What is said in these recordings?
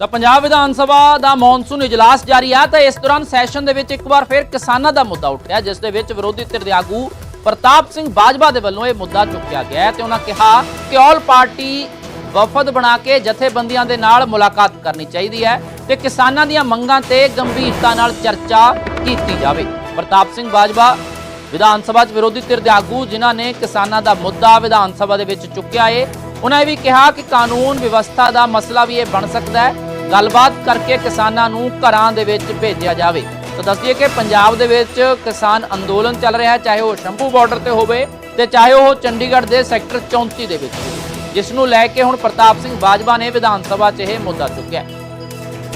ਤਾਂ ਪੰਜਾਬ ਵਿਧਾਨ ਸਭਾ ਦਾ ਮੌਨਸੂਨ ਇਜਲਾਸ ਜਾਰੀ ਆ, ਤਾਂ ਇਸ ਦੌਰਾਨ ਸੈਸ਼ਨ ਦੇ ਵਿੱਚ ਇੱਕ ਵਾਰ ਫਿਰ ਕਿਸਾਨਾਂ ਦਾ ਮੁੱਦਾ ਉੱਠਿਆ, ਜਿਸ ਦੇ ਵਿੱਚ ਵਿਰੋਧੀ ਧਿਰ ਦੇ ਆਗੂ ਪ੍ਰਤਾਪ ਸਿੰਘ ਬਾਜਵਾ ਦੇ ਵੱਲੋਂ ਇਹ ਮੁੱਦਾ ਚੁੱਕਿਆ ਗਿਆ ਹੈ ਤੇ ਉਹਨਾਂ ਕਿਹਾ ਕਿ ਆਲ ਪਾਰਟੀ ਵਫਦ ਬਣਾ ਕੇ ਜਥੇਬੰਦੀਆਂ ਦੇ ਨਾਲ ਮੁਲਾਕਾਤ ਕਰਨੀ ਚਾਹੀਦੀ ਹੈ ਤੇ ਕਿਸਾਨਾਂ ਦੀਆਂ ਮੰਗਾਂ ਤੇ ਗੰਭੀਰਤਾ ਨਾਲ ਚਰਚਾ ਕੀਤੀ ਜਾਵੇ। ਪ੍ਰਤਾਪ ਸਿੰਘ ਬਾਜਵਾ ਵਿਧਾਨ ਸਭਾ 'ਚ ਵਿਰੋਧੀ ਧਿਰ ਦੇ ਆਗੂ ਜਿਨ੍ਹਾਂ ਨੇ ਕਿਸਾਨਾਂ ਦਾ ਮੁੱਦਾ ਵਿਧਾਨ ਸਭਾ ਦੇ ਵਿੱਚ ਚੁੱਕਿਆ ਏ, ਉਹਨਾਂ ਇਹ ਵੀ ਕਿਹਾ ਕਿ ਕਾਨੂੰਨ ਵਿਵਸਥਾ ਦਾ ਮਸਲਾ ਵੀ ਇਹ ਬਣ ਸਕਦਾ ਹੈ ਗੱਲਬਾਤ ਕਰਕੇ ਕਿਸਾਨਾਂ ਨੂੰ ਘਰਾਂ ਦੇ ਵਿੱਚ ਭੇਜਿਆ ਜਾਵੇ। ਤਾਂ ਦੱਸਦੀਏ ਕਿ ਪੰਜਾਬ ਦੇ ਵਿੱਚ ਕਿਸਾਨ ਅੰਦੋਲਨ ਚੱਲ ਰਿਹਾ ਹੈ, ਚਾਹੇ ਉਹ ਸ਼ੰਭੂ ਬਾਰਡਰ ਤੇ ਹੋਵੇ ਤੇ ਚਾਹੇ ਉਹ ਚੰਡੀਗੜ੍ਹ ਦੇ ਸੈਕਟਰ 34 ਦੇ ਵਿੱਚ ਹੋਵੇ। ਜਿਸ ਨੂੰ ਲੈ ਕੇ ਹੁਣ ਪ੍ਰਤਾਪ ਸਿੰਘ ਬਾਜਵਾ ਨੇ ਵਿਧਾਨ ਸਭਾ 'ਚ ਇਹ ਮੁੱਦਾ ਚੁੱਕਿਆ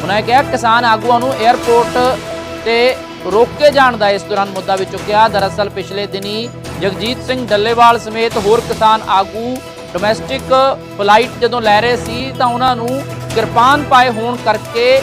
ਉਹਨਾਂ ਨੇ ਕਿਹਾ, ਕਿਸਾਨ ਆਗੂਆਂ ਨੂੰ 에ਅਰਪੋਰਟ ਤੇ ਰੋਕੇ ਜਾਣ ਦਾ ਇਸ ਦੌਰਾਨ ਮੁੱਦਾ ਵੀ ਚੁੱਕਿਆ। ਦਰਅਸਲ ਪਿਛਲੇ ਦਿਨੀ ਜਗਜੀਤ ਸਿੰਘ ਡੱਲੇਵਾਲ ਸਮੇਤ ਹੋਰ ਕਿਸਾਨ ਆਗੂ ਡੋਮੈਸਟਿਕ ਫਲਾਈਟ ਜਦੋਂ ਲੈ ਰਹੇ ਸੀ ਤਾਂ ਉਹਨਾਂ ਨੂੰ ਕਿਰਪਾਨ ਪਾਏ ਹੋਣ ਕਰਕੇ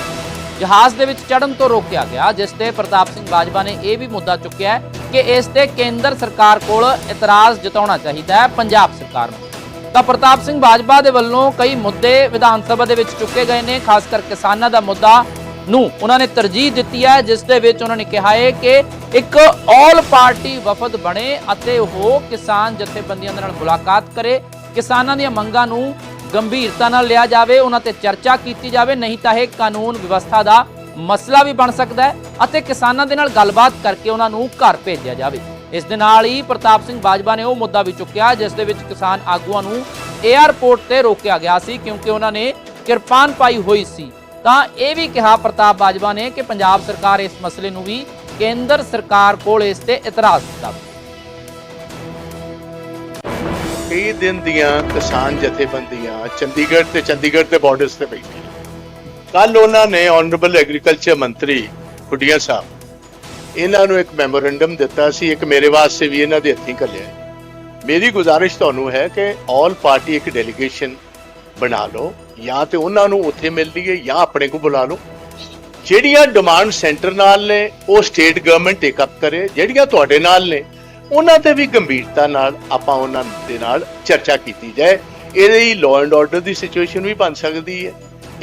ਜਹਾਜ਼ ਦੇ ਵਿੱਚ ਚੜਨ ਤੋਂ ਰੋਕਿਆ ਗਿਆ, ਜਿਸ ਤੇ ਪ੍ਰਤਾਪ ਸਿੰਘ ਬਾਜਵਾ ਨੇ ਇਹ ਵੀ ਮੁੱਦਾ ਚੁੱਕਿਆ ਹੈ ਕਿ ਇਸ ਤੇ ਕੇਂਦਰ ਸਰਕਾਰ ਕੋਲ ਇਤਰਾਜ਼ ਜਤਾਉਣਾ ਚਾਹੀਦਾ ਹੈ ਪੰਜਾਬ ਸਰਕਾਰ ਨੂੰ। ਤਾਂ ਪ੍ਰਤਾਪ ਸਿੰਘ ਬਾਜਵਾ ਦੇ ਵੱਲੋਂ ਕਈ ਮੁੱਦੇ ਵਿਧਾਨ ਸਭਾ ਦੇ ਵਿੱਚ ਚੁੱਕੇ ਗਏ ਨੇ, ਖਾਸ ਕਰ ਕਿਸਾਨਾਂ ਦਾ ਮੁੱਦਾ ਨੂੰ ਉਹਨਾਂ ਨੇ ਤਰਜੀਹ ਦਿੱਤੀ ਹੈ, ਜਿਸ ਦੇ ਵਿੱਚ ਉਹਨਾਂ ਨੇ ਕਿਹਾ ਹੈ ਕਿ ਇੱਕ ਆਲ ਪਾਰਟੀ ਵਫਦ ਬਣੇ ਅਤੇ ਉਹ ਕਿਸਾਨ ਜਥੇਬੰਦੀਆਂ ਦੇ ਨਾਲ ਮੁਲਾਕਾਤ ਕਰੇ, ਕਿਸਾਨਾਂ ਦੀਆਂ ਮੰਗਾਂ ਨੂੰ ਗੰਭੀਰਤਾ ਨਾਲ ਲਿਆ ਜਾਵੇ, ਉਹਨਾਂ ਤੇ ਚਰਚਾ ਕੀਤੀ ਜਾਵੇ, ਨਹੀਂ ਤਾਂ ਇਹ ਕਾਨੂੰਨ ਵਿਵਸਥਾ ਦਾ ਮਸਲਾ ਵੀ ਬਣ ਸਕਦਾ ਹੈ ਅਤੇ ਕਿਸਾਨਾਂ ਦੇ ਨਾਲ ਗੱਲਬਾਤ ਕਰਕੇ ਉਹਨਾਂ ਨੂੰ ਘਰ ਭੇਜਿਆ ਜਾਵੇ। ਇਸ ਦੇ ਨਾਲ ਹੀ ਪ੍ਰਤਾਪ ਸਿੰਘ ਬਾਜਵਾ ਨੇ ਉਹ ਮੁੱਦਾ ਵੀ ਚੁੱਕਿਆ, ਜਿਸ ਦੇ ਵਿੱਚ ਕਿਸਾਨ ਆਗੂਆਂ ਨੂੰ 에ਅਰਪੋਰਟ ਤੇ ਰੋਕਿਆ ਗਿਆ ਸੀ, ਕਿਉਂਕਿ ਉਹਨਾਂ ਨੇ ਕਿਰਪਾਨ ਪਾਈ ਹੋਈ ਸੀ। ਤਾਂ ਇਹ ਵੀ ਕਿਹਾ ਪ੍ਰਤਾਪ ਬਾਜਵਾ ਨੇ ਕਿ ਪੰਜਾਬ ਸਰਕਾਰ ਇਸ ਮਸਲੇ ਨੂੰ ਵੀ ਕੇਂਦਰ ਸਰਕਾਰ ਕੋਲ ਇਸ ਤੇ ਇਤਰਾਜ਼ ਦਿੱਤਾ ਕਈ ਦਿਨ ਦੀਆਂ ਕਿਸਾਨ ਜਥੇਬੰਦੀਆਂ ਚੰਡੀਗੜ੍ਹ ਤੇ ਚੰਡੀਗੜ੍ਹ ਦੇ ਬਾਰਡਰਸ ਤੇ ਬੈਠੀਆਂ। ਕੱਲ ਉਹਨਾਂ ਨੇ ਆਨਰੇਬਲ ਐਗਰੀਕਲਚਰ ਮੰਤਰੀ ਖੁੱਡੀਆਂ ਸਾਹਿਬ, ਇਹਨਾਂ ਨੂੰ ਇੱਕ ਮੈਮੋਰੈਂਡਮ ਦਿੱਤਾ ਸੀ, ਇੱਕ ਮੇਰੇ ਵਾਸਤੇ ਵੀ ਇਹਨਾਂ ਦੇ ਹੱਥੀਂ ਘੱਲਿਆ ਮੇਰੀ ਗੁਜ਼ਾਰਿਸ਼ ਤੁਹਾਨੂੰ ਹੈ ਕਿ ਆਲ ਪਾਰਟੀ ਇੱਕ ਡੈਲੀਗੇਸ਼ਨ ਬਣਾ ਲਓ, ਜਾਂ ਤੇ ਉਹਨਾਂ ਨੂੰ ਉੱਥੇ ਮਿਲ ਲਈਏ, ਜਾਂ ਆਪਣੇ ਕੋਲ ਬੁਲਾ ਲਓ। ਜਿਹੜੀਆਂ ਡਿਮਾਂਡ ਸੈਂਟਰ ਨਾਲ ਨੇ, ਉਹ ਸਟੇਟ ਗਵਰਨਮੈਂਟ ਟੇਕ ਅਪ ਕਰੇ, ਜਿਹੜੀਆਂ ਤੁਹਾਡੇ ਨਾਲ ਨੇ ਉਹਨਾਂ ਤੇ ਵੀ ਗੰਭੀਰਤਾ ਨਾਲ ਆਪਾਂ ਉਹਨਾਂ ਦੇ ਨਾਲ ਚਰਚਾ ਕੀਤੀ ਜਾਏ। ਇਹਦੇ ਹੀ ਲਾਅ ਐਂਡ ਆਰਡਰ ਦੀ ਸਿਚੁਏਸ਼ਨ ਵੀ ਬਣ ਸਕਦੀ ਹੈ।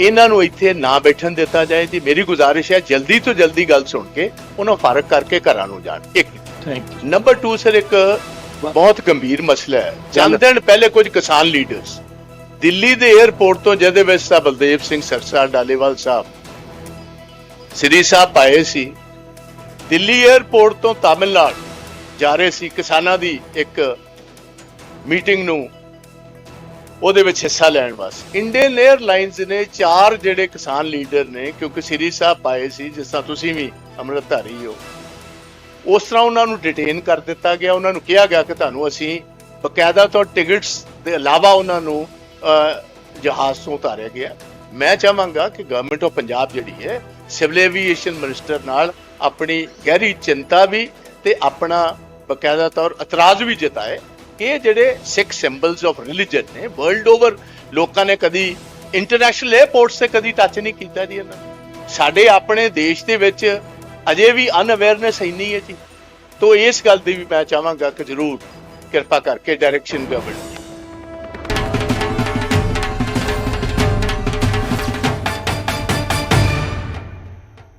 ਇਹਨਾਂ ਨੂੰ ਇੱਥੇ ਨਾ ਬੈਠਣ ਦਿੱਤਾ ਜਾਏ। ਜੀ ਮੇਰੀ ਗੁਜ਼ਾਰਿਸ਼ ਹੈ ਜਲਦੀ ਤੋਂ ਜਲਦੀ ਗੱਲ ਸੁਣ ਕੇ ਉਹਨਾਂ ਫ਼ਰਕ ਕਰਕੇ ਘਰਾਂ ਨੂੰ ਜਾਣ। ਇੱਕ ਥੈਂਕ ਯੂ ਨੰਬਰ 2 ਸਰ ਇੱਕ ਬਹੁਤ ਗੰਭੀਰ ਮਸਲਾ ਹੈ। ਚੰਦ ਦਿਨ ਪਹਿਲੇ ਕੁਝ ਕਿਸਾਨ ਲੀਡਰਸ ਦਿੱਲੀ ਦੇ 에ਅਰਪੋਰਟ ਤੋਂ ਜਿਹਦੇ ਵਿੱਚ ਸਾ ਬਲਦੇਵ ਸਿੰਘ ਸਰਸਾ ਡਾਲੇਵਾਲ ਸਾਹਿਬ ਸ੍ਰੀ ਸਾਹਿਬ ਆਏ ਸੀ। ਦਿੱਲੀ 에ਅਰਪੋਰਟ ਤੋਂ ਤਾਮਿਲਨਾਡੂ ਜਾ ਰਹੇ ਸੀ ਕਿਸਾਨਾਂ ਦੀ ਇੱਕ ਮੀਟਿੰਗ ਨੂੰ, ਉਹਦੇ ਵਿੱਚ ਹਿੱਸਾ ਲੈਣ ਵਾਸਤੇ। ਇੰਡੀਅਨ 에ਅਰਲਾਈਨਸ ਨੇ ਚਾਰ ਜਿਹੜੇ ਕਿਸਾਨ ਲੀਡਰ ਨੇ, ਕਿਉਂਕਿ ਸ੍ਰੀ ਸਾਹਿਬ ਪਾਏ ਸੀ, ਜਿਸ ਤਰ੍ਹਾਂ ਤੁਸੀਂ ਵੀ ਅੰਮ੍ਰਿਤਧਾਰੀ ਹੋ, ਉਸ ਤਰ੍ਹਾਂ ਉਹਨਾਂ ਨੂੰ ਡਿਟੇਨ ਕਰ ਦਿੱਤਾ ਗਿਆ। ਉਹਨਾਂ ਨੂੰ ਕਿਹਾ ਗਿਆ ਕਿ ਤੁਹਾਨੂੰ ਅਸੀਂ ਬਕਾਇਦਾ ਤੌਰ ਟਿਕਟਸ ਦੇ ਇਲਾਵਾ ਉਹਨਾਂ ਨੂੰ ਜਹਾਜ਼ ਤੋਂ ਉਤਾਰਿਆ ਗਿਆ। ਮੈਂ ਚਾਹਾਂਗਾ ਕਿ ਗਵਰਨਮੈਂਟ ਆਫ ਪੰਜਾਬ ਜਿਹੜੀ ਹੈ ਸਿਵਲ ਐਵੀਏਸ਼ਨ ਮਿਨਿਸਟਰ ਨਾਲ ਆਪਣੀ ਗਹਿਰੀ ਚਿੰਤਾ ਵੀ ਤੇ ਆਪਣਾ ਬਕਾਇਦਾ ਤੌਰ ਇਤਰਾਜ਼ ਵੀ ਜਤਾਏ ਕਿ ਇਹ ਜਿਹੜੇ ਸਿੱਖ ਸਿੰਬਲਸ ਆਫ ਰਿਲੀਜਨ ਨੇ ਵਰਲਡ ਓਵਰ ਲੋਕਾਂ ਨੇ ਕਦੀ ਇੰਟਰਨੈਸ਼ਨਲ 에ਅਰਪੋਰਟਸ ਤੇ ਕਦੀ ਟੱਚ ਨਹੀਂ ਕੀਤਾ ਜੀ ਇਹਨਾਂ ਸਾਡੇ ਆਪਣੇ ਦੇਸ਼ ਦੇ ਵਿੱਚ ਅਜੇ ਵੀ ਅਨਅਵੇਅਰਨੈਸ ਇੰਨੀ ਹੈ ਜੀ। ਤੋ ਇਸ ਗੱਲ ਦੀ ਵੀ ਮੈਂ ਚਾਹਾਂਗਾ ਕਿ ਜ਼ਰੂਰ ਕਿਰਪਾ ਕਰਕੇ ਡਾਇਰੈਕਸ਼ਨ ਗਵਰਨਮੈਂਟ